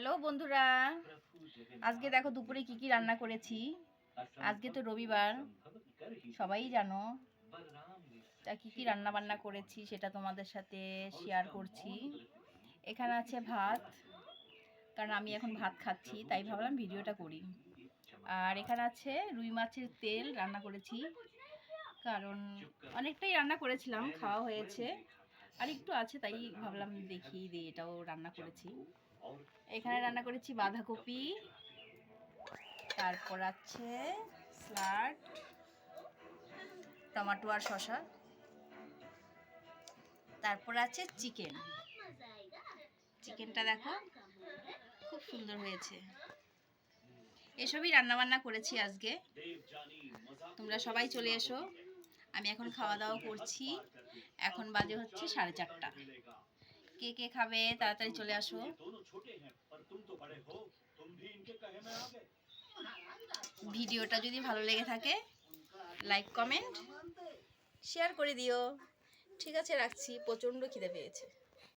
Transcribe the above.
Hello বন্ধুরা, আজকে দেখো দুপুরে কি কি রান্না করেছি? আজকে তো রবিবার, সবাই জানো তা কি কি রান্না বান্না করেছি সেটা তোমাদের সাথে শেয়ার করছি। এখানে আছে ভাত, কারণ আমি এখন ভাত খাচ্ছি, তাই ভাবলাম ভিডিওটা করি। আর এখানে আছে রুই মাছের তেল রান্না করেছি, কারণ অনেকটাই রান্না করেছিলাম, খাওয়া হয়েছে। আর একটু আছে, তাই ভাবলাম দেখি দিই এটাও রান্না করেছি। এখানে রান্না করেছি বাঁধাকপি, তারপর আছে স্যালাড টমেটো আর শসা, তারপর আছে চিকেন। চিকেনটা দেখো, খুব সুন্দর হয়েছে। এসবই রান্না বান্না করেছি আজকে। তোমরা সবাই চলে এসো। আমি এখন খাওয়া দাওয়া করছি। এখন বাজে হচ্ছে সাড়ে চারটা। কে কে খাবে তাড়াতাড়ি চলে আসো। ভিডিওটা যদি ভালো লেগে থাকে লাইক কমেন্ট শেয়ার করে দিও। ঠিক আছে, রাখছি। প্রচণ্ড খিদে পেয়েছে।